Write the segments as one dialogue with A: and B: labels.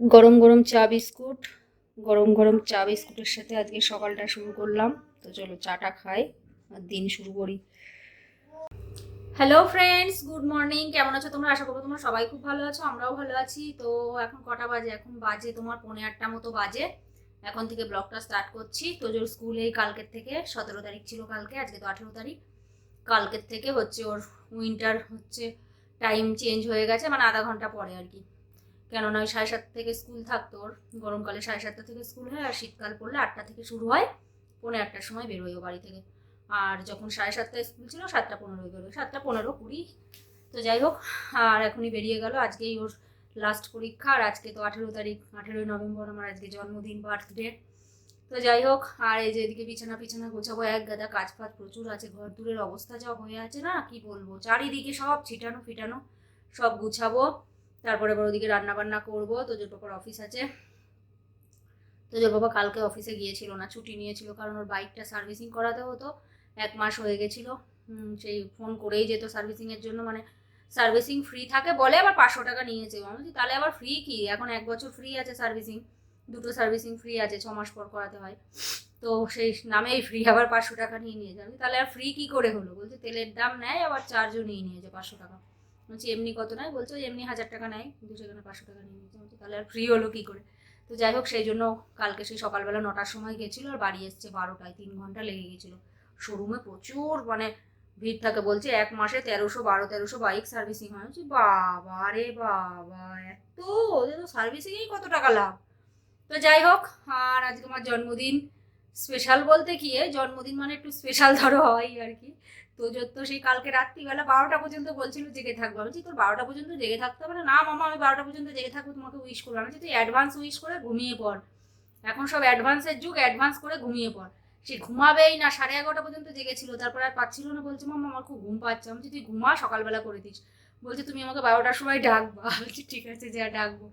A: গরম গরম চা বিস্কুট, গরম গরম চা বিস্কুটের সাথে আজকে সকালটা শুরু করলাম। তো চলো চাটা খাই, আর দিন শুরু করি। হ্যালো ফ্রেন্ডস গুড মর্নিং কেমন আছো তোমরা? আশা করব তোমরা সবাই খুব ভালো আছো, আমরাও ভালো আছি। তো এখন কটা বাজে? এখন বাজে তোমার পৌনে আটটা মতো বাজে। এখন থেকে ব্লগটা স্টার্ট করছি। তো তোজোর স্কুলে কালকের থেকে, সতেরো তারিখ ছিল কালকে, আজকে তো আঠেরো তারিখ। কালকের থেকে হচ্ছে ওর উইন্টার হচ্ছে টাইম চেঞ্জ হয়ে গেছে মানে আধা ঘণ্টা পরে আর কি। কেননা ওই সাড়ে সাতটা থেকে স্কুল থাকতো ওর। গরমকালে সাড়ে সাতটা থেকে স্কুল হয় আর শীতকাল পড়লে আটটা থেকে শুরু হয়। পৌনে আটটার সময় বেরোয় ও বাড়ি থেকে। আর যখন সাড়ে সাতটায় স্কুল ছিল, সাতটা পনেরোই বেরোয়। সাতটা পনেরো কুড়ি। তো যাই হোক, আর এখনই বেরিয়ে গেল। আজকেই ওর লাস্ট পরীক্ষা আর আজকে তো আঠেরো তারিখ, আঠেরোই নভেম্বর আমার আজকে জন্মদিন বার্থডে তো যাই হোক, আর এই যে এদিকে বিছানা পিছানা গোছাবো, এক গাদা কাজ ফাজ প্রচুর আছে। ঘর দূরের অবস্থা যা হয়ে আছে না, কি বলব? চারিদিকে সব ছিটানো ফিটানো, সব গুছাবো। তারপরে আবার ওদিকে রান্না বান্না করব তোজোর বাবার অফিস আছে। তোজোর বাবা কালকে অফিসে গিয়েছিল না ছুটি নিয়েছিল কারণ ওর বাইকটা সার্ভিসিং করাতে হতো এক মাস হয়ে গেছিল। সেই ফোন করেই যেত সার্ভিসিংয়ের জন্য মানে সার্ভিসিং ফ্রি থাকে বলে আবার পাঁচশো টাকা নিয়েছে। আমি বলছি, তাহলে আবার ফ্রি কি? এখন এক বছর ফ্রি আছে সার্ভিসিং দুটো সার্ভিসিং ফ্রি আছে ছ মাস পর করাতে হয়। তো সেই নামেই ফ্রি আবার পাঁচশো টাকা নিয়ে নিয়ে যাবে তাহলে আর ফ্রি কি করে হলো? বলছে তেলের দাম নেয় আবার চার্জও নিয়ে নিয়েছে পাঁচশো টাকা। বলছি, এমনি কত নেয়? বলছে এমনি হাজার টাকা নেয়। কিন্তু সেখানে পাঁচশো টাকা নিয়ে নিয়েছে? বলছি, তাহলে আর ফ্রি হলো কী করে? তো যাই হোক, সেই জন্য কালকে সেই সকালবেলা নটার সময় গেছিল আর বাড়ি এসছে বারোটায়, তিন ঘণ্টা লেগে গেছিল। শোরুমে প্রচুর মানে ভিড় থাকে, বলছে এক মাসে তেরোশো বারো, তেরোশো বাইক সার্ভিসিং হয়। বলছি, বাবা রে বাবা, এত? ওদের তো সার্ভিসিংয়েই কত টাকা লাভ? তো যাই হোক, আর আজকে আমার জন্মদিন স্পেশাল বলতে কি জন্মদিন মানে একটু স্পেশাল ধরো হয় আর কি। তো যত সেই কালকে রাত্রিবেলা বারোটা পর্যন্ত বলছিল জেগে থাকব। আমি তোর বারোটা পর্যন্ত জেগে থাকতে হবে না? মামা, আমি বারোটা পর্যন্ত জেগে থাকব, তোমাকে উইশ করব। আমি তুই অ্যাডভান্স উইশ করে ঘুমিয়ে পড়। এখন সব অ্যাডভান্সের যুগ অ্যাডভান্স করে ঘুমিয়ে পড়। সে ঘুমাবেই না, সাড়ে এগারোটা পর্যন্ত জেগেছিল, তারপর আর পাচ্ছিল না। বলছে মামা আমার খুব ঘুম পাচ্ছে। আমি তুই ঘুমা, সকালবেলা করে দিস। বলছে, তুমি আমাকে বারোটার সময় ডাকবা। বলছি, ঠিক আছে, যা, ডাকবো।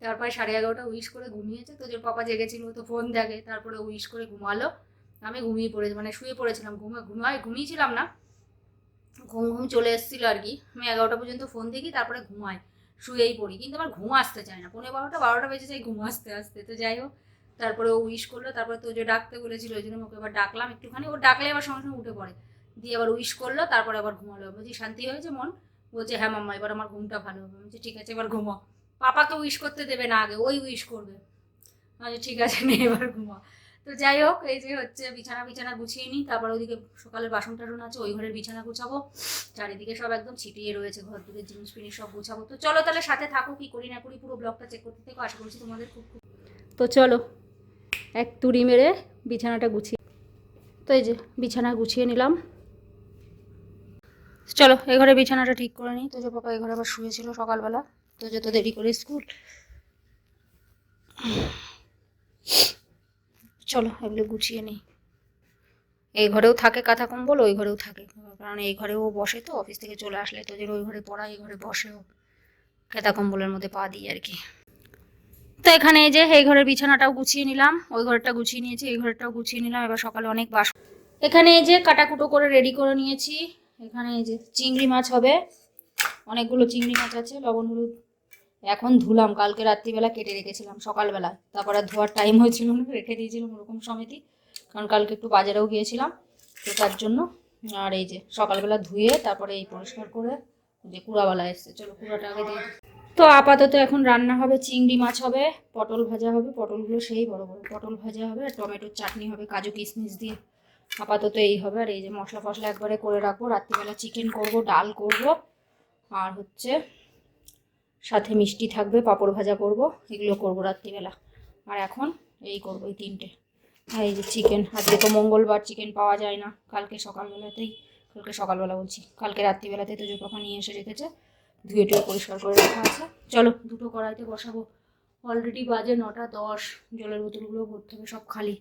A: তারপরে সাড়ে এগারোটা উইশ করে ঘুমিয়েছে। তো যে পাপা জেগেছিল তো ফোন দেখে, তারপরে উইশ করে ঘুমালো। আমি ঘুমিয়ে পড়েছি মানে শুয়ে পড়েছিলাম, ঘুমে, ঘুমায়, ঘুমিয়েছিলাম না। ঘুম ঘুম চলে এসেছিল আর কি। আমি এগারোটা পর্যন্ত ফোন দেখি, তারপরে ঘুমাই। শুয়েই পড়ি। কিন্তু আমার ঘুম আসতে চায় না। পনেরো বারোটা বারোটা বেজে যায় ঘুম আসতে আসতে। তো যাই হোক, তারপরে ও উইশ করল। তারপরে তো যে ডাকতে বলেছিল, ওই জন্য ওকে এবার ডাকলাম একটুখানি। ও ডাকলে আবার সঙ্গে সঙ্গে উঠে পড়ে। দিয়ে আবার উইশ করল, তারপরে আবার ঘুমালো। বলছি শান্তি হয়েছে মন? বলছে হ্যাঁ মাম্মা, এবার আমার ঘুমটা ভালো হবে। বলছি, ঠিক আছে, এবার ঘুমো পাপাকে উইশ করতে দেবে না আগে, ওই উইশ করবে। আচ্ছা ঠিক আছে, নে, এবার ঘুমা তো যাই হোক, এই যে হচ্ছে বিছানা বিছানা গুছিয়ে নিই, তারপর ওইদিকে সকালের বাসন টাসন আছে, ওই ঘরের বিছানা গুছাবো। চারিদিকে সব একদম ছিটিয়ে রয়েছে, ঘর দূরের জিনিস ফিনিস সব গুছাবো। তো চলো তাহলে সাথে থাকো, কি করি না করি পুরো ব্লগটা চেক করতে থেকো, আশা করছি তোমাদের খুব খুব তো চলো, এক তুড়ি মেরে বিছানাটা গুছিয়ে তো এই যে বিছানা গুছিয়ে নিলাম। চলো, এ ঘরে বিছানাটা ঠিক করে নিই। তো যে পাপা এই ঘরে আবার শুয়েছিল সকালবেলা তো যত দেরি করে স্কুল। চলো এগুলো গুছিয়ে নিই। এই ঘরেও থাকে কাঁথা কম্বল, ওই ঘরেও থাকে। কারণ এই ঘরেও বসে তো অফিস থেকে চলে আসলে তো যে ওই ঘরে পড়া, এই ঘরে বসেও কাঁথা কম্বলের মধ্যে পা দিই আর কি। তো এখানে এই যে, এই ঘরের বিছানাটাও গুছিয়ে নিলাম, ওই ঘরটা গুছিয়ে নিয়েছি, এই ঘরটাও গুছিয়ে নিলাম, এবার সকালে অনেক বাস। এখানে এই যে কাটাকুটো করে রেডি করে নিয়েছি। এখানে এই যে চিংড়ি মাছ হবে। অনেকগুলো চিংড়ি মাছ আছে, লবণ, হলুদ এখন ধুলাম, কালকে রাত্রিবেলা কেটে রেখেছিলাম, সকালবেলা। তারপর আর ধোয়ার টাইম হয়েছিল না, রেখে দিয়েছিলাম ওরকম সমিতি। কারণ কালকে একটু বাজারেও গিয়েছিলাম, তো তার জন্য, আর এই যে সকালবেলা ধুয়ে তারপরে এই পরিষ্কার করে যে কুড়াওয়ালা এসছে। চলো কুড়াটা আগে দিয়ে তো আপাতত এখন রান্না হবে, চিংড়ি মাছ হবে, পটল ভাজা হবে, পটলগুলো সেই বড় বড়। পটল ভাজা হবে, আর টমেটোর চাটনি হবে, কাজু কিশমিশ দিয়ে। আপাতত এই হবে, আর এই যে মশলা ফসলা একবারে করে রাখব। রাত্রিবেলা চিকেন করব, ডাল করব, আর হচ্ছে সাথে মিষ্টি থাকবে, পাঁপড় ভাজা করব, এগুলো করব রাত্রিবেলা। আর এখন এই করব এই তিনটে। আর এই যে চিকেন আজকে তো মঙ্গলবার চিকেন পাওয়া যায় না, কালকে সকালবেলাতেই, কালকে সকালবেলা বলছি, কালকে রাত্রিবেলাতে তো পাপা নিয়ে এসে রেখেছে, ধুয়ে টুয়ে পরিষ্কার করে রাখা আছে। চলো, দুটো কড়াইতে বসাবো। অলরেডি বাজে নটা দশ, জলের বোতলগুলো ভরতে হবে, সব খালি।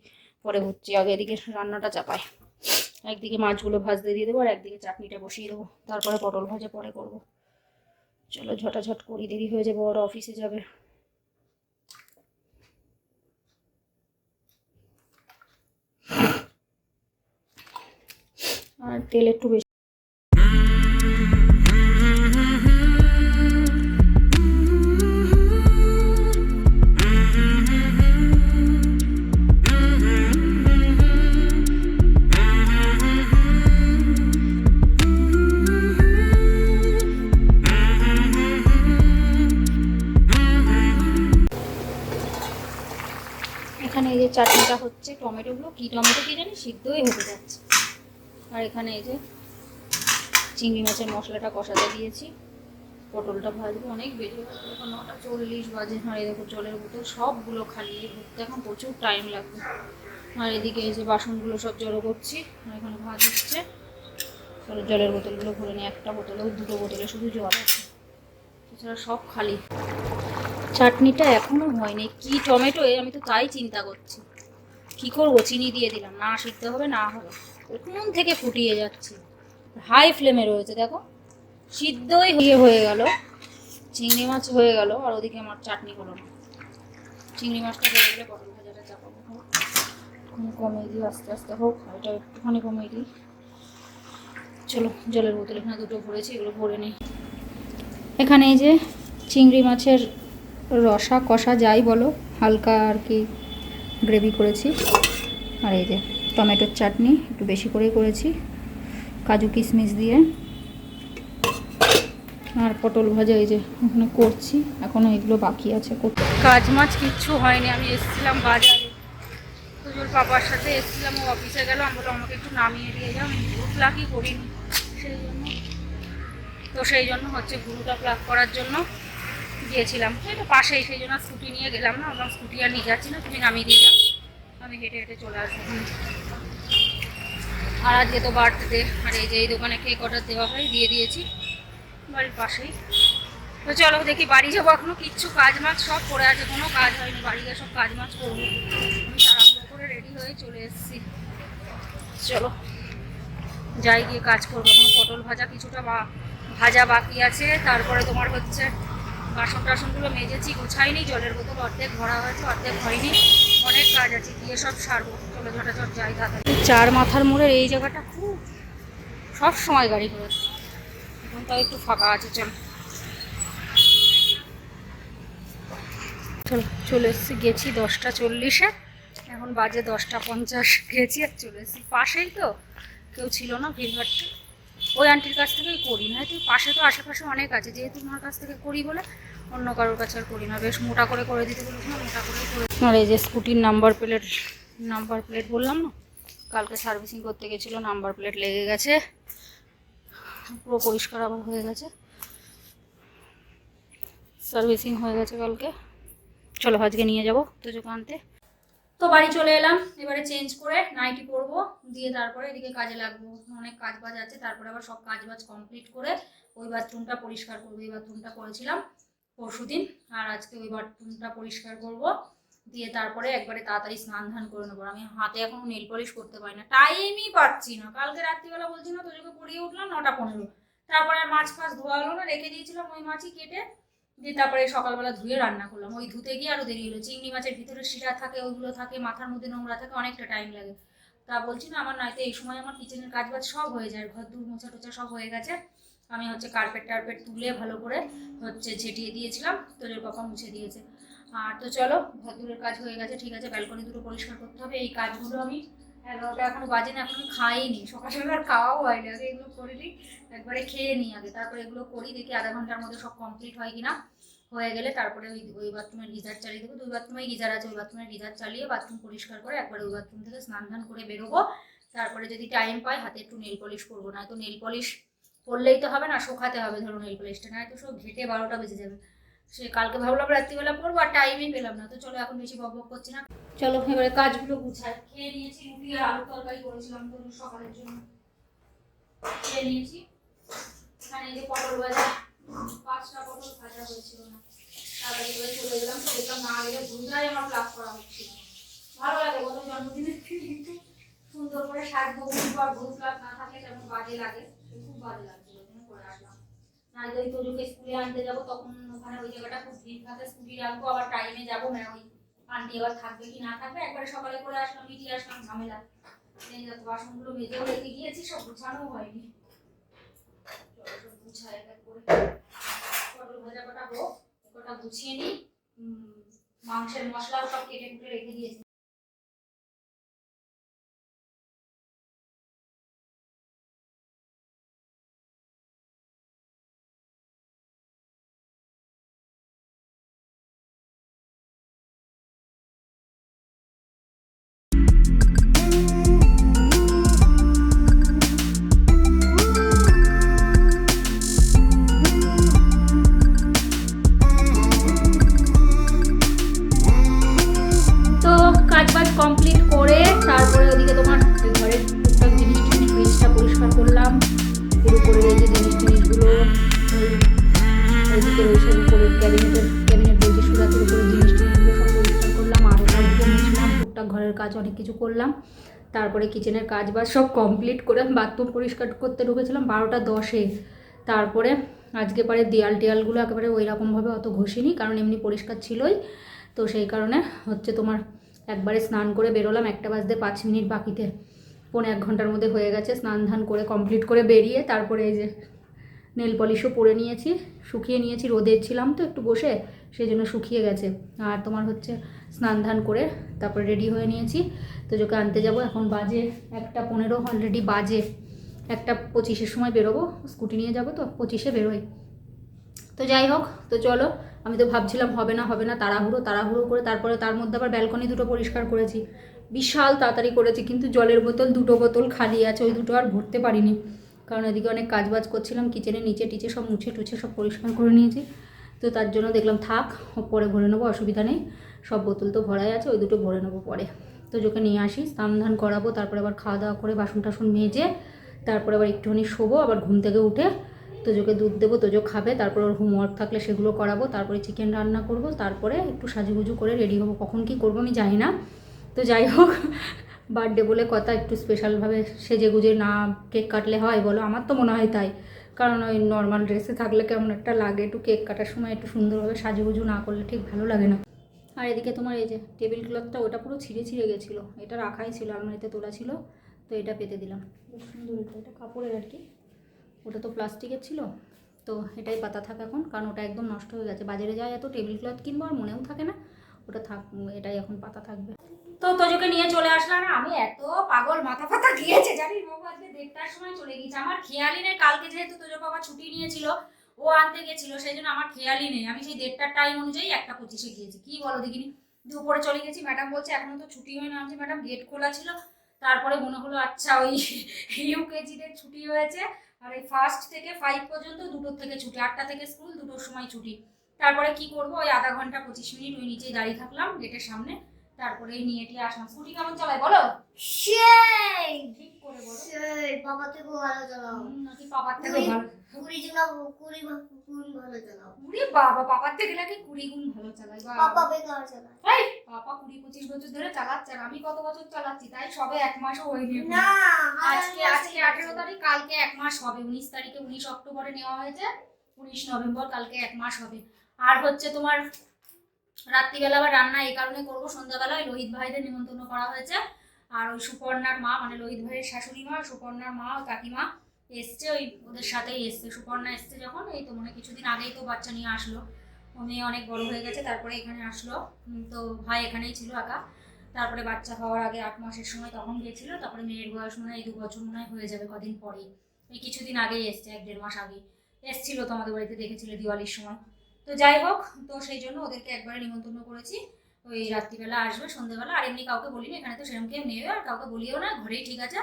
A: পরে হচ্ছে আগে এদিকে রান্নাটা চাপায় একদিকে মাছগুলো ভাজতে দিয়ে দেবো, আর একদিকে চাটনিটা বসিয়ে দেবো। তারপরে পটল ভাজা পরে করব। চলো ঝটাঝট করি দেরি হয়ে যাবে ওর অফিসে যাবে। আর তেল একটু বেশি চাটনিটা হচ্ছে টমেটোগুলো। কি টমেটো কি জানি? সিদ্ধই হতে যাচ্ছে। আর এখানে এই যে চিংড়ি মাছের মশলাটা কষাতে দিয়েছি। পটলটা ভাজবো অনেক বেজে এখন নটা চল্লিশ বাজে। আর দেখো জলের বোতল সবগুলো খালি। ভরতে এখন প্রচুর টাইম লাগবে। আর এদিকে এই যে বাসনগুলো সব জড়ো করছি। আর এখানে ভাজ হচ্ছে। চলো জলের বোতলগুলো ভরে নিই। একটা বোতলে দুটো বোতলে শুধু জল আছে। এছাড়া সব খালি। চাটনিটা এখনও হয়নি। কি টমেটো এ, আমি তো তাই চিন্তা করছি। কি করব? চিনি দিয়ে দিলাম। না সিদ্ধ হবে, না হবে। কোন থেকে ফুটিয়ে যাচ্ছে? হাই ফ্লেমে রয়েছে, দেখো। সিদ্ধই হয়ে হয়ে গেল। চিংড়ি মাছ হয়ে গেল, আর ওদিকে আমার চাটনি হলো না। চিংড়ি মাছটা হয়ে গেলে পটল ভাজাটা চাপাবো কমিয়ে দিই, আস্তে আস্তে হোক এটা একটুখানি কমিয়ে দিই। চলো, জলের বোতল এখানে দুটো ভরেছি, এগুলো ভরে নিই। এখানে এই যে চিংড়ি মাছের রসা কষা যাই বলো, হালকা আর কি গ্রেভি করেছি। আর এই যে টমেটোর চাটনি একটু বেশি করেই করেছি, কাজু কিশমিশ দিয়ে। আর পটল ভাজা এই যে ওখানে করছি এখনও এগুলো বাকি আছে কাজ মাছ কিচ্ছু হয়নি, আমি এসেছিলাম বাজারে। তুজোর বাবার সাথে এসেছিলাম, ও অফিসে গেল, আমি বললাম, আমাকে একটু নামিয়ে দিয়ে যাও, আমি গ্রুপ প্লাগই করিনি। সেই জন্য তো সেই জন্য হচ্ছে গুরুটা প্লাগ করার জন্য গিয়েছিলাম। এটা পাশেই সেই জন্য স্কুটি নিয়ে গেলাম না আমরা স্কুটি আর নিয়ে যাচ্ছি না, তুমি নামিয়ে দিয়ে যাও। আমি হেঁটে হেঁটে চলে আসব আর আজকে তো বার্থডে, আর এই যে এই দোকানে কেক অর্ডার দেওয়া হয়, দিয়ে দিয়েছি বাড়ির পাশেই। তো চলো দেখি বাড়ি যাব এখনও, কিচ্ছু কাজ মাছ সব পড়ে আছে, কোনো কাজ হয়নি, বাড়ি গিয়ে সব কাজ মাছ করব। আমি তাড়াহুড়ো করে রেডি হয়ে চলে এসেছি। চলো, যাই গিয়ে কাজ করব, এখন পটল ভাজা কিছুটা ভাজা বাকি আছে, তারপরে তোমার হচ্ছে বাসন টাসনগুলো মেজেছি, গোছাইনি, জলের বোতল অর্ধেক ভরা হয়েছে, অর্ধেক হয়নি। অনেক কাজ আছে, গিয়ে সব সারবো, চলো ঝটাঝট যাই তাড়াতাড়ি চার মাথার মোড়ের এই জায়গাটা খুব, সব সময় গাড়ি করে এখন তাও একটু ফাঁকা আছে, চল। চলো, চলে এসেছি, গেছি দশটা চল্লিশে। এখন বাজে দশটা পঞ্চাশ, গেছি আর চলে এসেছি পাশেই তো। কেউ ছিল না ভিড়ভাড়টা ওই আন্টির কাছ থেকেই করি। না তুই পাশে তো আশেপাশে অনেক আছে, যেহেতু তোমার কাছ থেকে করি বলে অন্য কারোর কাছে আর করি না। বেশ মোটা করে করে দিতে বলেছিলাম মোটা করে করে আর এই যে স্কুটির নাম্বার প্লেট নাম্বার প্লেট বললাম না? কালকে সার্ভিসিং করতে গেছিল নাম্বার প্লেট লেগে গেছে। পুরো পরিষ্কার আবার হয়ে গেছে। সার্ভিসিং হয়ে গেছে কালকে। চলো আজকে নিয়ে যাব তুজোকে আনতে। তো বাড়ি চলে এলাম, এবারে চেঞ্জ করে নাইটি পরবো দিয়ে তারপরে এদিকে কাজে লাগবো। অনেক কাজ বাজ আছে, তারপরে আবার সব কাজ বাজ কমপ্লিট করে ওই বাথরুমটা পরিষ্কার করব, এই বাথরুমটা করেছিলাম পরশু দিন আর আজকে ওই বাথরুমটা পরিষ্কার করব, দিয়ে তারপরে একবারে তাড়াতাড়ি স্নান ধান করে নেব। আমি হাতে এখনও নেল পলিশ করতে পারি না। টাইমই পাচ্ছি না। কালকে রাত্রিবেলা বলছি না তোকে পড়িয়ে উঠলাম নটা পনেরো। তারপরে মাছ ফাছ ধোয়া হলো না, রেখে দিয়েছিলাম ওই মাছই কেটে দিয়ে তারপরে সকালবেলা ধুয়ে রান্না করলাম। ওই ধুতে গিয়ে আরও দেরি হলো। চিংড়ি মাছের ভিতরে শিরা থাকে, ওইগুলো থাকে, মাথার মধ্যে নোংরা থাকে, অনেকটা টাইম লাগে। তা বলছি না, আমার নয়তো এই সময় আমার কিচেনের কাজ বাজ সব হয়ে যায়। ঘর দূর মোছা টোছা সব হয়ে গেছে। আমি হচ্ছে কার্পেট টার্পেট তুলে ভালো করে হচ্ছে ঝেঁটিয়ে দিয়েছিলাম তোদের পাপা মুছে দিয়েছে। আর তো চলো ভদ্রের কাজ হয়ে গেছে, ঠিক আছে ব্যালকনি দুটো পরিষ্কার করতে হবে। এই কাজগুলো আমি এগারোটা এখনও বাজে না, এখনও খাইনি। সকাল সকাল আর খাওয়াও হয়নি আগে এগুলো করে নিই, একবারে খেয়ে নিই আগে। তারপরে এগুলো করি, দেখি আধা ঘণ্টার মধ্যে সব কমপ্লিট হয় কিনা। হয়ে গেলে তারপরে ওই ওই বাথরুমের গিজার চালিয়ে দেবো। দুই বাথরুমে গিজার আছে, ওই বাথরুমের গিজার চালিয়ে বাথরুম পরিষ্কার করে একবারে ওই বাথরুম থেকে স্নান ধান করে বেরোবো। তারপরে যদি টাইম পাই, হাতে একটু নেল পলিশ করব। না তো নেল পলিশ করলেই তো হবে না, শোকাতে হবে ধরুন নেল পলিশটা না তো সব ঘেটে বারোটা বেজে যাবে। সে কালকে ভাবলাম রাত্রিবেলা পড়ব আর টাইমই পেলাম না, তো চলো এখন বেশি বক বক করছি না। চলো এবারে কাজগুলো গুছাই। খেয়ে নিয়েছি রুটি আর আলু তরকারি করেছিলাম তো সকালের জন্য। খেয়ে নিয়েছি। এখানে যে পটল ভাজা, পাঁচটা পটল ভাজা হয়েছিল না। তাড়াতাড়ি চলে গেলাম না গেলে ভুলটাই আমার প্লাস করা হচ্ছিল ভালো লাগে জন্মদিনের একটু সুন্দর করে সাজবো ভুল আর ভুল না থাকলে কেমন বাজে লাগে খুব বাজে লাগছিল ওই জন্য করে আসলাম না যদি তোজোকে স্কুলে আনতে যাব, তখন ওখানে ওই জায়গাটা খুব ভিড় থাকে, স্কুটি রাখব, আবার টাইমে যাব না ওই আন্টি আবার থাকবে কি না থাকবে, একবারে সকালে করে আসলাম মিটিয়ে আসলাম, ঝামেলা। এই যত বাসনগুলো মেজেও রেখে গিয়েছি, সব গুছানো হয়নি। কটা গুছিয়ে নিই। মাংসের মশলাও সব কেটে কুটে রেখে দিয়েছি। তারপরে কিচেনের কাজ বাজ সব কমপ্লিট করে বাথরুম পরিষ্কার করতে ঢুকেছিলাম বারোটা দশে। তারপরে আজকে পরে দেয়াল টেয়ালগুলো একেবারে ওই রকমভাবে অত ঘষিনি, কারণ এমনি পরিষ্কার ছিলই। তো সেই কারণে হচ্ছে তোমার একবারে স্নান করে বেরোলাম, একটা বাজতে পাঁচ মিনিট বাকিতে। পৌনে এক ঘণ্টার মধ্যে হয়ে গেছে স্নান ধান করে কমপ্লিট করে বেরিয়ে তারপরে এই যে নেল পলিশও পরে নিয়েছি, শুকিয়ে নিয়েছি, রোদে ছিলাম তো একটু বসে সেই জন্য শুকিয়ে গেছে। আর তোমার হচ্ছে স্নান ধান করে তারপরে রেডি হয়ে নিয়েছি। তো যোকে আনতে যাব, এখন বাজে একটা পনেরো অলরেডি বাজে। একটা পঁচিশের সময় বেরোবো, স্কুটি নিয়ে যাব তো, পঁচিশে বেরোই। তো যাই হোক, তো চলো, আমি তো ভাবছিলাম হবে না হবে না, তাড়াহুড়ো তাড়াহুড়ো করে তারপরে তার মধ্যে আবার ব্যালকনি দুটো পরিষ্কার করেছি। বিশাল তাড়াতাড়ি করেছি, কিন্তু জলের বোতল দুটো বোতল খালি আছে, ওই দুটো আর ভরতে পারিনি। কারণ এদিকে অনেক কাজ বাজ করছিলাম কিচেনের নিচে টিচে সব মুছে টুছে সব পরিষ্কার করে নিয়েছি। তো তার জন্য দেখলাম থাক, পরে ভরে নেব, অসুবিধা নেই। সব বোতল তো ভরাই আছে, ওই দুটো ভরে নেব পরে। তো যোকে নিয়ে আসি, স্নান ধান করাবো, তারপরে আবার খাওয়া দাওয়া করে বাসন টাসন মেজে, তারপরে আবার একটুখানি শোবো, আবার ঘুম থেকে উঠে তো তোজোকে দুধ দেবো তোজো খাবে, তারপর ওর হোমওয়ার্ক থাকলে সেগুলো করাবো, তারপরে চিকেন রান্না করব, তারপরে একটু সাজুগুজু করে রেডি হব। কখন কি করব আমি জানি না। তো যাই হোক বার্থডে বলে কথা একটু স্পেশালভাবে সেজে গুজে না কেক কাটলে হয় বলো, আমার তো মনে হয় তাই। কারণ ওই নর্মাল ড্রেসে থাকলে কেমন একটা লাগে, একটু কেক কাটার সময় একটু সুন্দরভাবে সাজুগুজু না করলে ঠিক ভালো লাগে না। আর এদিকে তোমার এই যে টেবিল ক্লথটা ওটা পুরো ছিঁড়ে ছিঁড়ে গেছিল। এটা রাখাই ছিল, আলমারিতে তোলা ছিল, তো এটা পেতে দিলাম। সুন্দর এটা কাপড়ের আর কি। ওটা তো প্লাস্টিকের ছিল, তো এটাই পাতা থাক এখন, কারণ ওটা একদম নষ্ট হয়ে গেছে। বাজারে যায় এত টেবিল ক্লথ কিনবো আর মনেও থাকে না, ওটা থাক, এটাই এখন পাতা থাকবে। তো তোজোকে নিয়ে চলে আসলাম। আমি এত পাগল, মাথা ফাতা গিয়েছে, জানিস বাবু, আজকে দেড়টার সময় চলে গেছে আমার খেয়ালই নেই কালকে যেহেতু তোজো বাবা ছুটি নিয়েছিল, ও আনতে গেছিল, সেই জন্য আমার খেয়ালই নেই। আমি সেই দেড়টার টাইম অনুযায়ী একটা পঁচিশে গিয়েছি। কি বলো দেখিনি? উপরে চলে গেছি। ম্যাডাম বলছে, এখনও তো ছুটি হয় না আমি ম্যাডাম গেট খোলা ছিল। তারপরে মনে হলো আচ্ছা ওই ইউকেজিদের ছুটি হয়েছে। আর এই ফার্স্ট থেকে ফাইভ পর্যন্ত দুটোর থেকে ছুটি। আটটা থেকে স্কুল দুটোর সময় ছুটি। তারপরে কি করব? ওই আধা ঘণ্টা পঁচিশ মিনিট ওই নিচেই দাঁড়িয়ে থাকলাম গেটের সামনে। তারপরে এই নিয়ে টিয়ে আসলাম। স্কুটি কেমন চালায় বলো?
B: সেই!
A: ঠিক করে বলো।
B: সেই বাবা থেকে ভালো চালাও।
A: নাকি থেকে ভালো
B: কুড়ি কুড়ি গুণ ভালো চালাও।
A: উরে বাবা পাপার থেকে নাকি কুড়ি গুণ ভালো চালায়
B: পাপা
A: বাবা
B: বেকার চালায়।
A: এই পাপা কুড়ি পঁচিশ বছর ধরে চালাচ্ছে আমি কত বছর চালাচ্ছি? তাই সবে এক মাসও হয়নি।
B: না
A: আজকে আজকে আঠেরো তারিখ কালকে এক মাস হবে। উনিশ তারিখে উনিশ অক্টোবরে নেওয়া হয়েছে। উনিশ নভেম্বর কালকে এক মাস হবে। আর হচ্ছে তোমার রাত্রিবেলা আবার রান্না এই কারণে করব। সন্ধ্যাবেলায় লোহিত ভাইদের নিমন্ত্রণ করা হয়েছে। আর ওই সুপর্ণার মা মানে লোহিত ভাইয়ের শাশুড়ি মা, সুপর্ণার মা কাকিমা এসছে, ওই ওদের সাথেই এসছে। সুপর্ণা এসছে যখন, এই তো মানে কিছুদিন আগেই তো বাচ্চা নিয়ে আসলো। ও মেয়ে অনেক বড় হয়ে গেছে, তারপরে এখানে আসলো। তো ভাই এখানেই ছিল একা। তারপরে বাচ্চা হওয়ার আগে আট মাসের সময় তখন গিয়েছিল, তারপরে মেয়ের বয়স মনে হয় দু বছর মনে হয় হয়ে যাবে কদিন পরেই। এই কিছুদিন আগেই এসছে, এক দেড় মাস আগে এসছিল তোমাদের বাড়িতে, দেখেছিলে দিওয়ালির সময়। তো যাই হোক, তো সেই জন্য ওদেরকে একবারে নিমন্ত্রণ করেছি। ওই রাত্রিবেলা আসবে সন্ধ্যেবেলা আর এমনি কাউকে বলিনি, এখানে তো সেরকম কেউ নেবে আর কাউকে বলিও না, ঘরেই ঠিক আছে।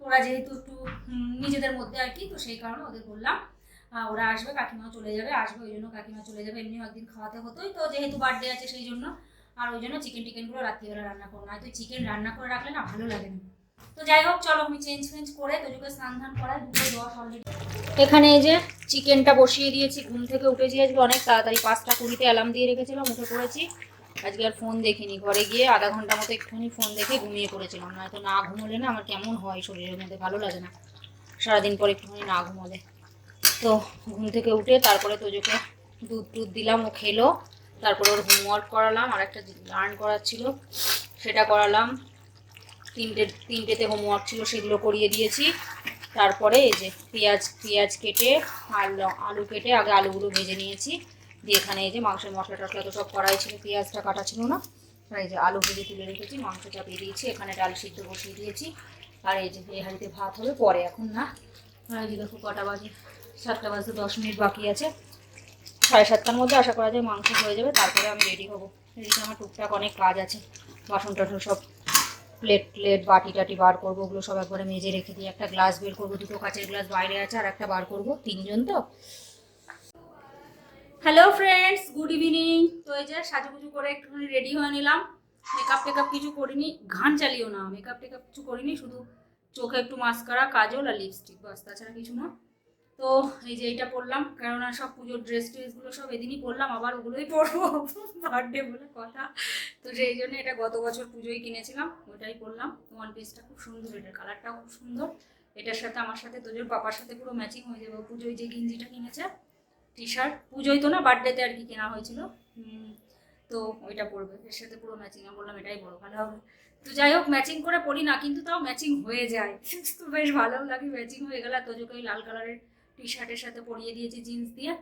A: ওরা যেহেতু একটু নিজেদের মধ্যে আর কি, তো সেই কারণে ওদের বললাম ওরা আসবে কাকিমাও চলে যাবে, আসবে, ওই জন্য কাকিমা চলে যাবে। এমনিও একদিন খাওয়াতে হতোই, তো যেহেতু বার্থডে আছে সেই জন্য। আর ওই জন্য চিকেন টিকেনগুলো রাত্রিবেলা রান্না করব। না তো চিকেন রান্না করে রাখলে না ভালো লাগে না। তো যাই হোক, চলো আমি চেঞ্জ ফেঞ্জ করে তোজোকে স্নান ধান করাই, দুটো দশ অলরেডি এখানে এই যে চিকেনটা বসিয়ে দিয়েছি, ঘুম থেকে উঠেছি আজকে অনেক তাড়াতাড়ি, পাঁচটা কুড়িতে অ্যালার্ম দিয়ে রেখেছিলাম, উঠে পড়েছি। আজকে আর ফোন দেখিনি, ঘরে গিয়ে আধা ঘণ্টা মতো একটুখানি ফোন দেখে ঘুমিয়ে পড়েছিলাম। নয়তো না ঘুমোলে না আমার কেমন হয়, শরীরের মধ্যে ভালো লাগে না। সারাদিন পর একটুখানি না ঘুমোলে। তো ঘুম থেকে উঠে তারপরে তোজোকে দুধ টুধ দিলাম, ও খেলো। তারপরে ওর হোমওয়ার্ক করালাম আর একটা লার্ন করার ছিল, সেটা করালাম। তিনটে, তিনটেতে হোমওয়ার্ক ছিল, সেগুলো করিয়ে দিয়েছি। তারপরে এই যে পেঁয়াজ পেঁয়াজ কেটে, আর আলু কেটে আগে আলুগুলো ভেজে নিয়েছি। দিয়ে এখানে এই যে মাংসের মশলা টশলা তো সব করাই ছিল, পেঁয়াজটা কাটা ছিল না। এই যে আলু ভেজে তুলে রেখেছি মাংস চাপিয়ে দিয়েছি, এখানে ডাল সিদ্ধ বসিয়ে দিয়েছি। আর এই যে এই ভাত হবে, পরে এখন না। আর এই যে দেখো কটা বাজে, সাতটা বাজতে দশ মিনিট বাকি আছে। সাড়ে সাতটার মধ্যে আশা করা যায় মাংস হয়ে যাবে, তারপরে আমি রেডি হব। এদিকে আমার টুকটাক অনেক কাজ আছে বাসন টাসন সব প্লেট প্লেট বাটি টাটি বার করব, ওগুলো সব একবারে মেজে রেখে দিই একটা গ্লাস বের করব, দুটো কাঁচের গ্লাস বাইরে আছে আর একটা বার করব, তিনজন তো। হ্যালো ফ্রেন্ডস গুড ইভিনিং তো এই যে সাজুগুজু করে একটুখানি রেডি হয়ে নিলাম। মেকআপ টেকআপ কিছু করিনি, ঘান চালিও না। মেকআপ টেকআপ কিছু করিনি, শুধু চোখে একটু মাস্কারা কাজল আর লিপস্টিক বাস, তাছাড়া কিছু না। তো এই যে এইটা পরলাম কেননা সব পুজোর ড্রেস ট্রেসগুলো সব এদিনই পরলাম আবার ওগুলোই পরবো বার্থডে বলে কথা। তো সেই জন্য এটা গত বছর পুজোয় কিনেছিলাম, ওটাই পরলাম ওয়ান পিসটা খুব সুন্দর, এটার কালারটাও খুব সুন্দর। এটার সাথে আমার সাথে তোজোর পাপার সাথে পুরো ম্যাচিং হয়ে যাবে। পুজোয় যে গেঞ্জিটা কিনেছে টি শার্ট পুজোয় তো না বার্থডেতে আর কি কেনা হয়েছিল। তো ওইটা পরবে এর সাথে পুরো ম্যাচিং আমি বললাম এটাই বড় ভালো হবে। তো যাই হোক ম্যাচিং করে পড়ি না, কিন্তু তাও ম্যাচিং হয়ে যায়। তো বেশ ভালো লাগে ম্যাচিং হয়ে গেলে তোজোকে ওই লাল কালারের টি শার্টের সাথে পরিয়ে দিয়েছি জিন্স দিয়ে।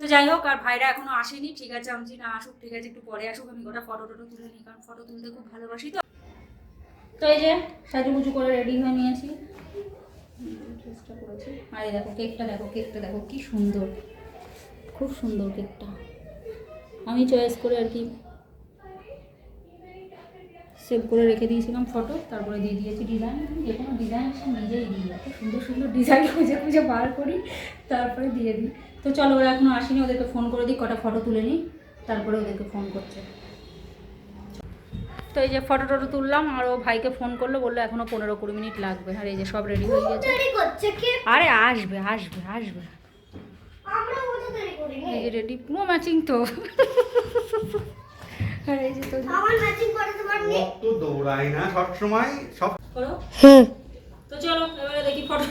A: তো যাই হোক, আর ভাইরা এখনও আসেনি। ঠিক আছে আমি না আসুক, ঠিক আছে, একটু পরে আসুক। আমি গোটা ফটো টটো তুলে নিই, কারণ ফটো তুলতে খুব ভালোবাসি তো। তো এই যে সাজুগুজু করে রেডি হয়ে নিয়েছি। ড্রেসটা করেছি। দেখো কেকটা দেখো কেকটা দেখো, কি সুন্দর। খুব সুন্দর কেকটা আমি চয়েস করে আর কি সেভ করে রেখে দিয়েছিলাম ফটো তারপরে দিয়ে দিয়েছি ডিজাইন যে কোনো ডিজাইন সে নিজেই দিই এত সুন্দর সুন্দর ডিজাইন খুঁজে খুঁজে বার করি তারপরে দিয়ে দিই। তো চলো ওরা এখনও আসেনি ওদেরকে ফোন করে দিই কটা ফটো তুলে নিই তারপরে ওদেরকে ফোন করছে। তো এই যে ফটো টটো তুললাম আর ও ভাইকে ফোন করল বলল এখনও পনেরো কুড়ি মিনিট লাগবে। আর এই যে সব রেডি হয়ে গেছে। আরে আসবে আসবে আসবে। এই যে রেডি পুরো ম্যাচিং তো। আর এই যে তো
B: আমার ম্যাচিং করাতে পারবি
C: অত দৌড়াই না সবসময় সব
A: করো।
B: হুম।
A: তো চলো এবারে দেখি ফটো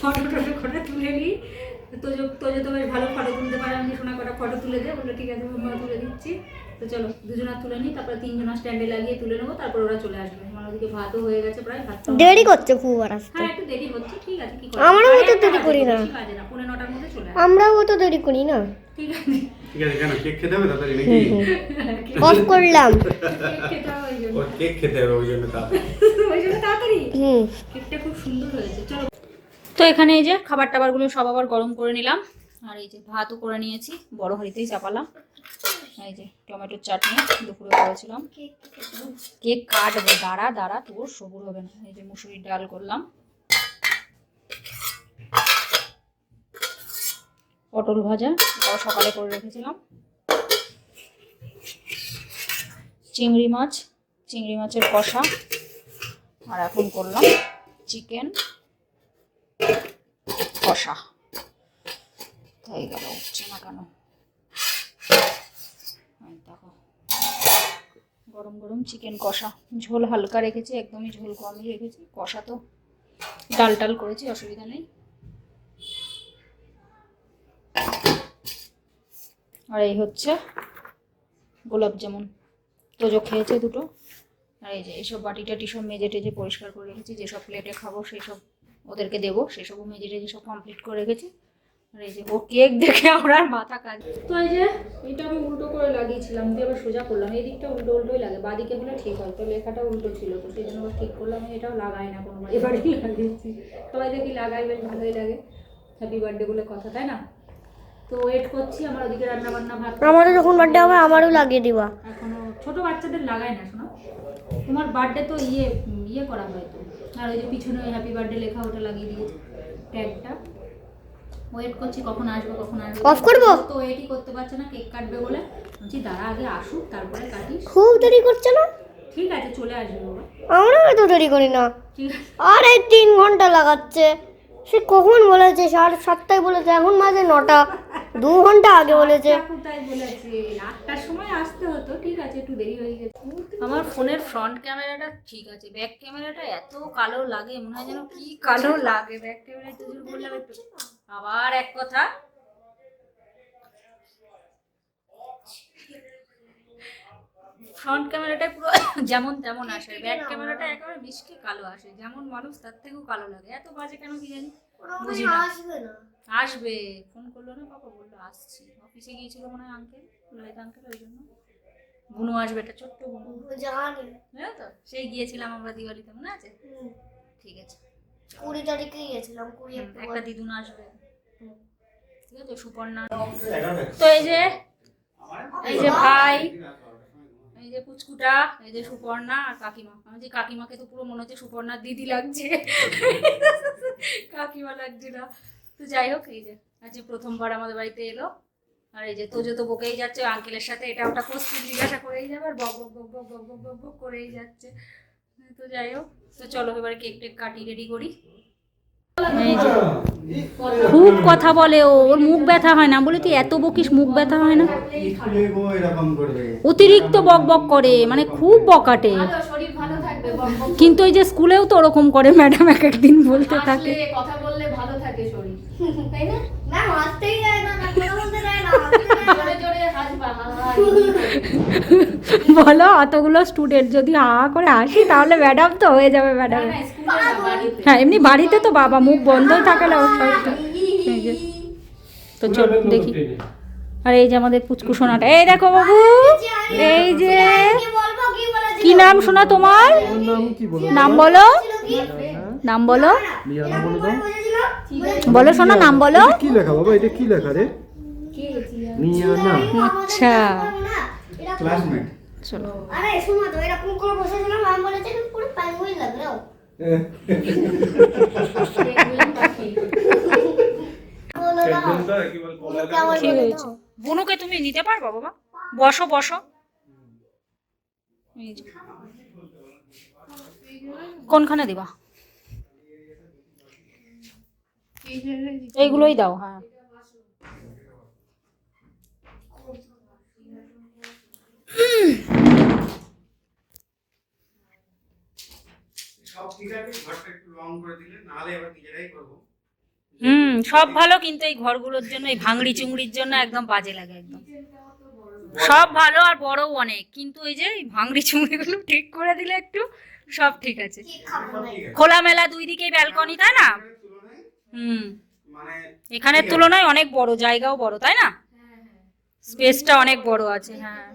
A: ফটো টটো করে তুলে নিই। তো বেশ ভালো ফটো তুলতে পারে আমি শোনা কটা ফটো তুলে দে বলল ঠিক আছে আমরা তুলে দিচ্ছি। তো চলো দুজনা তুলে নিই তারপরে তিনজনা স্ট্যান্ডে লাগিয়ে তুলে নেব তারপর ওরা চলে আসবে। আমার ওদিকে ভাতও হয়ে গেছে প্রায় ভাতটা
B: দেরি করছে খুব আর আসতে।
A: হ্যাঁ একটু দেরি হচ্ছে ঠিক আছে কি
B: আমরাও তো দেরি করি না।
A: বেশি বাজে না পৌনে নটার মধ্যে চলে
B: আমরাও তো দেরি করি না।
A: ঠিক আছে।
C: ঠিক আছে কেন? কেক খেতে হবে তাড়াতাড়ি নাকি?
B: অফ করলাম।
A: খেতে হবে ওই জন্য।
C: ও কেক খেতে হবে ওই জন্য তাড়াতাড়ি।
A: ওই জন্য তাড়াতাড়ি?
B: হুম।
A: কেকটা খুব সুন্দর হয়েছে চলো। তো এখানে এই যে খাবার টাবারগুলো সব আবার গরম করে নিলাম আর এই যে ভাতও করে নিয়েছি বড় হাঁড়িতেই চাপালাম। এই যে টমেটোর চাটনি দুপুরে করেছিলাম। কেক কাটবে দাঁড়া দাঁড়া তোর সবুর হবে না। এই যে মুসুরির ডাল করলাম। পটল ভাজা। এটাও সকালে করে রেখেছিলাম। চিংড়ি মাছ, চিংড়ি মাছের কষা, আর এখন করলাম চিকেন কষা। তাই গেল, উঠছে না কেন? দেখো, গরম গরম চিকেন কষা। ঝোল হালকা রেখেছি, একদমই ঝোল কমই রেখেছি। কষা তো ডাল টাল করেছি, অসুবিধা নেই। আর এই হচ্ছে গোলাপ জামুন। তোজো খেয়েছে দুটো। আর এই যে এইসব বাটি টাটি সব মেজে টেজে পরিষ্কার করে রেখেছি। যেসব প্লেটে খাব সেই সব ওদেরকে দেবো। সেসবও মেজে টেজে সব কমপ্লিট করে রেখেছি। আর এই যে ও কেক দেখে আমরা আর মাথা কাজ তো এই যে এটা আমি উল্টো করে লাগিয়েছিলাম। দিয়ে আবার সোজা করলাম। এই দিকটা উল্টো উল্টোই লাগে। বাদিকে হলে ঠিক হয়। তো লেখাটা উল্টো ছিল। তো সেই জন্য ঠিক করলাম। এটাও লাগাই না কোনো এবারেই লাগিয়েছি। সবাই দেখি লাগাই, বেশ ভালোই লাগে। হ্যাপি বার্থডে বলে কথা, তাই না? তো ওয়েট করছি আমার ওদিকে রান্না বান্না ভাত
B: আমারও যখন বার্থডে হবে আমারও লাগিয়ে দিবা।
A: এখনও ছোট বাচ্চাদের লাগায় না শোনো। তোমার বার্থডে তো ইয়ে ইয়ে করা হয় তো। আর ওই যে পিছনে ওই হ্যাপি বার্থডে লেখা ওটা লাগিয়ে দিয়েছে ট্যাগটা ওয়েট করছি কখন আসবে কখন আসবে।
B: Off করব?
A: তো ওয়েটই করতে পারছে না কেক কাটবে বলে। বলছি দাঁড়া আগে আসুক তারপরে কাটিস।
B: খুব দেরি করছে না?
A: ঠিক আছে চলে আসবে বাবা।
B: আমরাও এত দেরি করি না। আর এই তিন ঘণ্টা লাগাচ্ছে। সে কখন বলেছে? সাড়ে সাতটায় বলেছে এখন মাঝে নটা। দু ঘণ্টা আগে বলেছে।
A: আটটার সময় আসতে হতো ঠিক আছে একটু দেরি হয়ে গেছে। আমার ফোনের ফ্রন্ট ক্যামেরাটা ঠিক আছে ব্যাক ক্যামেরাটা এত কালো লাগে মনে হয় যেন কি কালো লাগে। ব্যাক ক্যামেরা বললাম একটু আবার এক কথা ফ্রন্ট ক্যামেরাটা পুরো যেমন তেমন আসে। ব্যাক ক্যামেরাটা একেবারে মিশকে কালো আসে। যেমন মানুষ তার থেকেও কালো লাগে। এত বাজে কেন কি জানি? বুঝি না।
B: আসবে না।
A: আসবে। ফোন করল না বাবা বলল আসছি। অফিসে গিয়েছিল মনে হয় আঙ্কেল ললিত আঙ্কেল ওই জন্য। বুনু আসবে এটা ছোট্ট বুনু।
B: জানি।
A: তো সেই গিয়েছিলাম আমরা দিওয়ালিতে মনে আছে? ঠিক আছে।
B: কুড়ি তারিখে গিয়েছিলাম কুড়ি
A: একটা দিদুন আসবে। ঠিক আছে সুপর্ণা। তো এই যে এই যে ভাই এই যে পুচকুটা, এই যে সুপর্ণা আর কাকিমা। আমি যে কাকিমাকে তো পুরো মনে হচ্ছে সুপর্ণার দিদি লাগছে। কাকিমা লাগছে না। তো যাই হোক, এই যে আজ প্রথমবার আমাদের বাড়িতে এলো, আর এই যে তোজো তো বকেই যাচ্ছে, আঙ্কেলের সাথে এটা ওটা কোশ্চেন জিজ্ঞাসা করেই যাবে, আর বক বক বক বক বক বক বক বক করেই যাচ্ছে। তো যাই হোক, তো চলো এবার কেক টেক কাটি রেডি করি। খুব কথা বলে ও ওর মুখ ব্যথা হয় না। বলে তুই এত বকিস মুখ ব্যথা হয় না? অতিরিক্ত বক বক করে মানে খুব বকাটে।
D: শরীর ভালো থাকবে বক বক
A: কিন্তু ওই যে স্কুলেও তো ওরকম করে ম্যাডাম এক একদিন বলতে থাকে।
D: কথা বললে ভালো থাকে শরীর। তাই না?
B: ম্যাম হাসতেই যায় না না বলতে দেয় না।
A: বলো অতগুলো স্টুডেন্ট যদি হা করে আসি তাহলে ম্যাডাম তো হয়ে যাবে ম্যাডাম হ্যাঁ এমনি বাড়িতে তো বাবা মুখ বন্ধই থাকে না ওর। তো চলো দেখি। আর এই যে আমাদের পুচকু সোনাটা। এই দেখো বাবু এই যে
B: কি বলব কি বলেছে
A: কি নাম শোনা তোমার? নাম বলো। নাম বলো। বলো শোনা নাম বলো।
E: কি লেখা বাবা? এটা কি লেখা রে? মিয়া না।
A: আচ্ছা।
C: ক্লাসমেট
A: চলো।
B: আরে শোনো তো এরকম করে বসেছিলাম ম্যাম বলেছে তুমি পুরো প্যাঙ্গুইন লাগল
A: বুনুকে তুমি নিতে পারব বাবা? বসো বসো। কোনখানে দিবা? এইগুলোই দাও হ্যাঁ
C: সব ঠিক আছে ঘরটা একটু রং করে দিলে নাহলে এবার নিজেরাই করব
A: হুম সব ভালো কিন্তু এই ঘরগুলোর জন্য এই ভাঙড়ি চুংড়ির জন্য একদম বাজে লাগে একদম। সব ভালো আর বড়ও অনেক কিন্তু ওই যে এই ভাঙড়ি চুংড়িগুলো ঠিক করে দিলে একটু সব ঠিক আছে। খোলামেলা দুই দিকেই ব্যালকনি তাই না? হুম।
C: মানে
A: এখানের তুলনায় অনেক বড় জায়গাও বড় তাই না? স্পেসটা অনেক বড় আছে হ্যাঁ।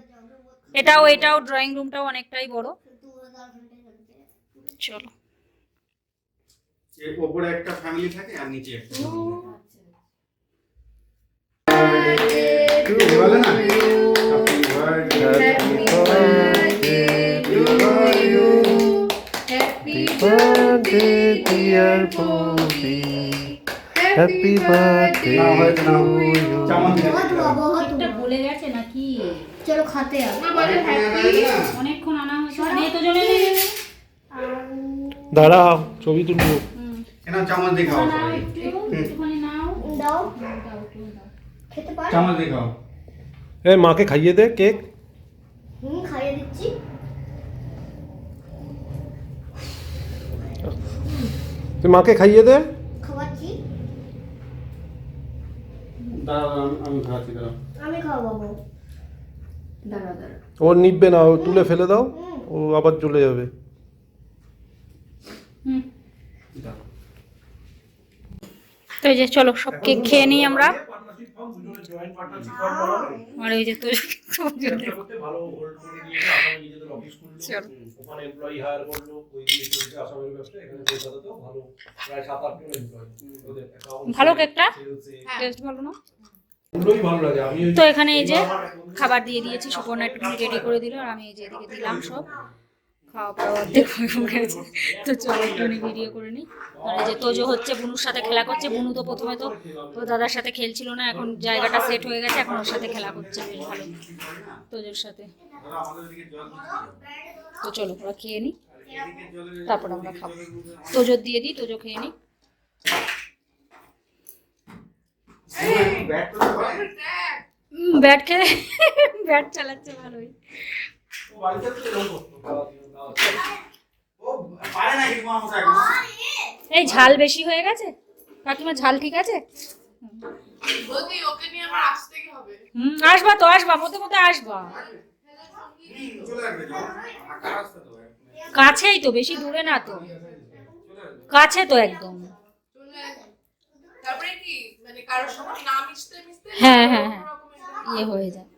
A: এটাও এটাও ড্রয়িং রুমটাও অনেকটাই বড় চলো
C: ওপরে একটা ফ্যামিলি থাকে আর নিচে একটা বলে না Happy birthday
E: birthday dear Bobby Happy birthday
C: না
E: to you
B: চলো খাতে আও
A: অনেকক্ষণ আনা হয়েছে। নেই তো জলে
E: দাঁড়াও ছবি তুলবো।
C: কেন চামচ দিয়ে খাও।
A: একটুখানি নাও।
B: দাও। খেতে পারো?
C: চামচ দিয়ে
E: এ মাকে খাইয়ে দে কেক।
B: হুম খাইয়ে দিচ্ছি।
E: তুই মাকে খাইয়ে দে।
B: খাওয়াচ্ছি।
C: দাঁড়াও আমি- খাওয়াচ্ছি দাঁড়াও।
B: আমি খাওয়াবো
E: ও নিববে না ও তুলে ফেলে দাও ও আবার চলে যাবে।
A: তো এই যে চলো সব কেক খেয়ে নিই আমরা। আর ওই যে তো
F: ভালো
A: কেকটা? টেস্ট ভালো না? তো এখানে এই যে খাবার দিয়ে দিয়েছি, সুপর্ণা একটু রেডি করে দিল আর আমি এই যে এদিকে দিলাম সব। তো চলো ভিডিও করে নিই। আর যে তোজো হচ্ছে সাথে খেলা করছে। তো প্রথমে তো ও দাদার সাথে খেলছিল না, এখন জায়গাটা সেট হয়ে গেছে, এখন ওর সাথে খেলা করছে ভালো তোজোর সাথে। তো চলো ওরা খেয়ে নিই, তারপর আমরা খাব। তোজোর দিয়ে দিই, তোজো খেয়ে নিই
C: ব্যাট করতে পারে?
A: উম, ব্যাট খেলে ব্যাট চালাচ্ছে ভালোই
F: ও বাড়িতে তো এরকম করতো, খাওয়া দিয়ে দাওয়া দিয়ে।
C: ও পারে না কিন্তু আমার মতো এখন।
A: এই ঝাল বেশি হয়ে গেছে? কাকিমা ঝাল ঠিক আছে? হুম আসবা তো আসবা মধ্যে মধ্যে আসবা। কাছেই তো বেশি দূরে না তো। কাছে তো একদম।
D: তারপরে কি মানে কারোর সঙ্গে না মিশতে মিশতে
A: হ্যাঁ, হ্যাঁ, হ্যাঁ। ইয়ে হয়ে যায়।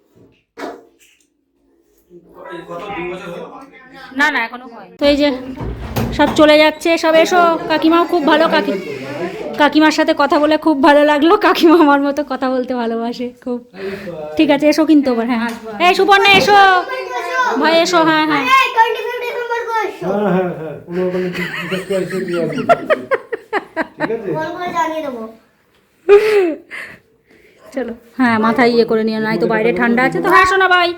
A: না না এখনও হয় তো এই যে সব চলে যাচ্ছে সব এসো কাকিমাও খুব ভালো কাকি কাকিমার সাথে কথা বলে খুব ভালো লাগল কাকিমা আমার মতো কথা বলতে ভালোবাসে খুব ঠিক আছে এসো কিন্তু আবার হ্যাঁ এই সুপর্ণা এসো ভাই এসো হ্যাঁ হ্যাঁ চলো। হ্যাঁ মাথায় ইয়ে করে নিও নাই তো বাইরে ঠান্ডা আছে তো। হ্যাঁ শোনা ভাই।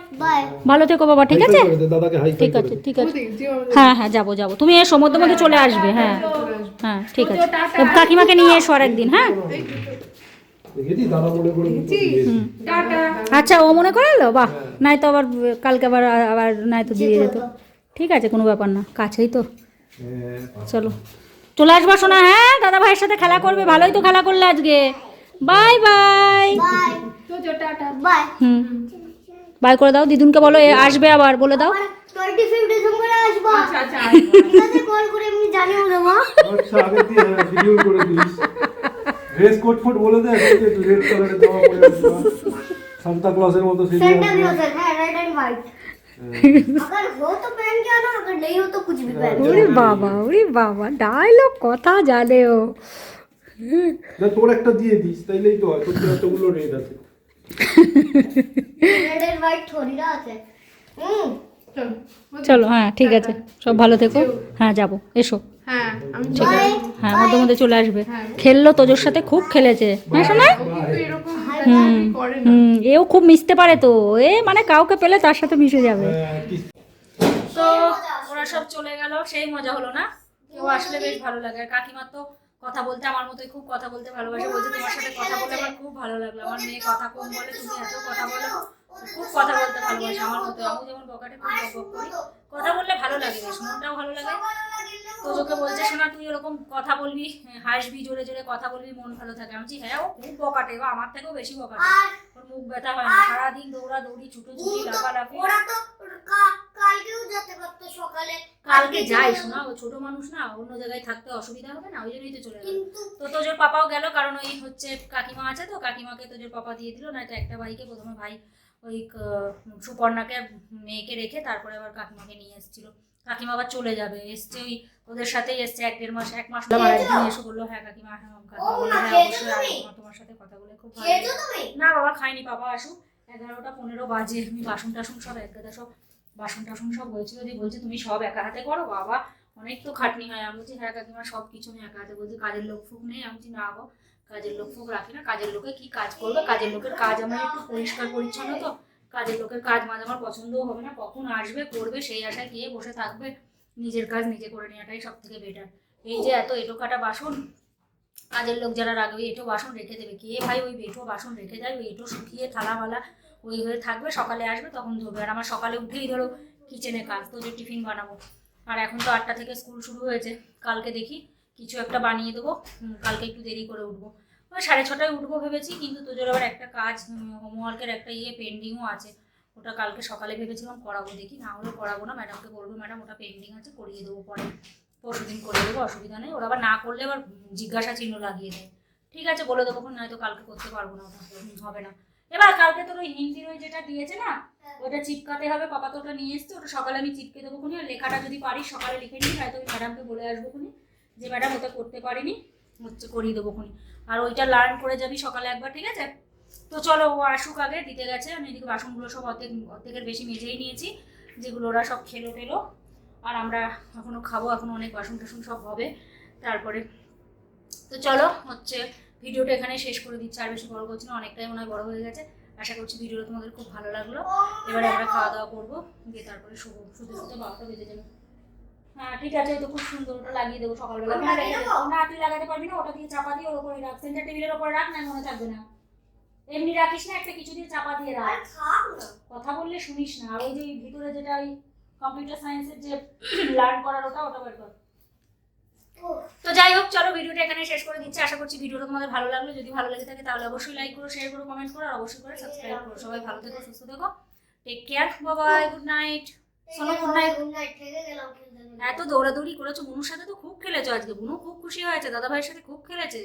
A: ভালো থেকো বাবা ঠিক আছে? ঠিক আছে ঠিক আছে। হ্যাঁ হ্যাঁ যাব যাব। তুমি এসো মধ্যে মধ্যে চলে আসবে হ্যাঁ। হ্যাঁ ঠিক আছে। কাকিমাকে নিয়ে এসো আর একদিন হ্যাঁ
E: মনে।
A: আচ্ছা ও মনে করে এলো বাহ নাই তো আবার কালকে আবার আবার নাই তো দিয়ে যেত। ঠিক আছে কোনো ব্যাপার না কাছেই তো।
E: হ্যাঁ,
A: চলো। চলে আসবা শোনা হ্যাঁ? দাদা ভাইয়ের সাথে খেলা করবে ভালোই তো খেলা করলে আজকে। Bye bye. হুম। বাই করে দাও দিদুনকে বলো আসবে আবার বলে দাও।
E: ড্রেস কোড সান্তা ক্লজের মতো
B: সিরিয়াল হ্যাঁ রেড এন্ড হোয়াইট अगर हो तो पहन के आना अगर नहीं हो तो कुछ भी पहन के
A: ওরে বাবা ওরে বাবা ডায়লগ কথা জানে ও
E: না তোর একটা দিয়ে দিস তাইলেই তো হয় তোর তো এতগুলো রেড আছে
B: रेड एंड व्हाइट थोड़ी ना आते हम्म
A: চলো হ্যাঁ ঠিক আছে সব ভালো থেকো হ্যাঁ যাবো এসো
D: হ্যাঁ আমি
A: ঠিক আছে হ্যাঁ মধ্যে মধ্যে চলে আসবে খেললো তোজোর সাথে খুব খেলেছে হ্যাঁ শোনা
D: কিন্তু এরকম
A: হুম এও খুব মিশতে পারে তো। এ মানে কাউকে পেলে তার সাথে মিশে যাবে।
E: হ্যাঁ,
A: তো ওরা সব চলে গেল সেই মজা হলো না? কেউ আসলে বেশ ভালো লাগে। আর কাকিমার তো কথা বলতে আমার মতোই খুব কথা বলতে ভালোবাসে বলছে তোমার সাথে কথা বলে আমার খুব ভালো লাগল। আমার মেয়ে কথা কম বলে তুমি এত কথা বলো খুব কথা বলতে ভালোবাসে আমার মতো। আমি যেমন বকাটে খুব বক করি। কথা বললে ভালো লাগে বেশ মনটাও ভালো লাগে। তোজোকে বলছে শোনা তুই ওরকম কথা বলবি হাসবি জোরে জোরে কথা বলবি মন ভালো থাকে। আমি হ্যাঁ ও খুব বকাটে ও আমার থেকেও বেশি বকাটে। ওর মুখ ব্যথা হয় না। সারাদিন দৌড়া দৌড়ি ছুটোছুটি লাফালাফি।
B: ওরা তো কা- কালকেও যেতে পারতো সকালে।
A: কালকে যাই শোনা ও ছোট মানুষ না অন্য জায়গায় থাকতে অসুবিধা হবে না ওই জন্যই তো চলে গেল। তো তোজোর পাপাও গেল কারণ ওই হচ্ছে কাকিমা আছে তো কাকিমাকে তোজোর পাপা দিয়ে দিল না একটা ভাইকে প্রথমে ভাই ওই সুপর্ণাকে মেয়েকে রেখে তারপরে আবার কাকিমাকে নিয়ে এসেছিল। কাকিমা আবার চলে যাবে এসছে ওই ওদের সাথেই এসছে এক দেড় মাস এক মাস একদিন এসে বলল হ্যাঁ কাকিমা হ্যাঁ কাকিমা বলল হ্যাঁ অবশ্যই তোমার সাথে কথা বলে খুব ভালো
B: খেয়েছো
A: লাগল।"
B: তুমি?
A: না বাবা খাইনি পাপা আসুক। এগারোটা পনেরো বাজে আমি বাসন টাসন সব এক গাদা সব বাসন টাসন সব হয়েছিল দিয়ে বলছে, তুমি সব একা হাতে করো, বাবা। অনেক তো খাটনি হয়। আমি বলছি হ্যাঁ কাকিমা, সব কিছু একা হাতে বলছি কাজের লোক ফুক নেই। আমি বলছি, না গো, কাজের লোক ফুক রাখি না। কাজের লোকে কি কাজ করবে? কাজের লোকের কাজ আমার একটু পরিষ্কার পরিচ্ছন্ন তো। কাজের লোকের কাজ মাঝে আমার পছন্দও হবে না। কখন আসবে, করবে, সেই আশায় কে বসে থাকবে? নিজের কাজ নিজে করে নেওয়াটাই সব থেকে বেটার এই যে এত এটো কাটা বাসন, কাজের লোক যারা রাখবে, এটো বাসন রেখে দেবে। কে ভাই ওই এটো বাসন রেখে যায় ওই এটো শুকিয়ে থালা বালা ওই হয়ে থাকবে, সকালে আসবে, তখন ধরবে। আর আমার সকালে উঠেই ধরো কিচেনে কাজ তো যে টিফিন বানাবো। আর এখন তো আটটা থেকে স্কুল শুরু হয়েছে, কালকে দেখি কিছু একটা বানিয়ে দেবো কালকে একটু দেরি করে উঠবো। ওই সাড়ে ছটায় উঠবো ভেবেছি, কিন্তু তোদের আবার একটা কাজ হোমওয়ার্কের একটা ইয়ে পেন্ডিংও আছে। ওটা কালকে সকালে ভেবেছিলাম করাবো, দেখি না হলে করাবো না ম্যাডামকে বলব ম্যাডাম ওটা পেন্ডিং আছে, করিয়ে দেবো পরে। পরশু দিন করে দেবো, অসুবিধা নেই। ওরা আবার না করলে আবার জিজ্ঞাসা চিহ্ন লাগিয়ে দেয়। ঠিক আছে, বলে দেবো নয়তো কালকে করতে পারব না, ওটা হবে না। এবার কালকে তোর ওই হিন্দির ওই যেটা দিয়েছে না, ওটা চিপকাতে হবে, পাপা তো ওটা নিয়ে এসছে, ওটা সকালে আমি চিপকে দেবো খুনি, আর লেখাটা যদি পারি সকালে লিখে নিই হয়তো আমি ম্যাডামকে বলে আসব খুনি, যে ম্যাডাম ওটা করতে পারিনি, হচ্ছে করিয়ে দেবো খুনি। আর ওইটা লার্ন করে যাবি সকালে একবার, ঠিক আছে? তো চলো, ও আসুক আগে, দিতে গেছে, আমি এদিকে বাসনগুলো সব অর্ধেক, অর্ধেকের বেশি মেজেই নিয়েছি, যেগুলো ওরা সব খেলো টেলো, আর আমরা এখনও খাব এখনও অনেক বাসন টাসন সব হবে, তারপরে তো চলো, হচ্ছে ভিডিওটা এখানে শেষ করে দিচ্ছি। আর বেশি বড় করছি না অনেকটাই মনে হয় বড় হয়ে গেছে। আশা করছি ভিডিওটা তোমাদের খুব ভালো লাগল। এবারে আমরা খাওয়া দাওয়া করব। দিয়ে তারপরে শুভ শুতে শুতে বারোটা বেজে যাবে। হ্যাঁ ঠিক আছে তো খুব সুন্দর ওটা লাগিয়ে দেবো সকালবেলা। না তুই লাগাতে পারবি না ওটা দিয়ে চাপা দিয়ে ওর উপরে রাখ। সেন্টার টেবিলের উপরে রাখ না মনে থাকবে না। এমনি রাখিস না একটা কিছু দিয়ে চাপা দিয়ে রাখ। কথা বললে শুনিস না। আর ওই যে ভিতরে যেটা ওই কম্পিউটার সায়েন্সের যে লার্ন করার ওটা ওটা বের কর। তো যাই হোক, চলো ভিডিওটা এখানে শেষ করে দিচ্ছি। আশা করছি ভিডিওটা তোমাদের ভালো লাগল। যদি ভালো লেগে থাকে তাহলে অবশ্যই লাইক করো শেয়ার করো কমেন্ট করো, আর অবশ্যই করে সাবস্ক্রাইব করো। সবাই ভালো থেকো, সুস্থ থেকো। Take care bye good night শোনো গুড নাইট
B: গুড নাইট
A: এত দৌড়াদৌড়ি করেছ বুনুর সাথে তো খুব খেলেছো আজকে। বুনু খুব খুশি হয়েছে দাদা ভাইয়ের সাথে খুব খেলেছে।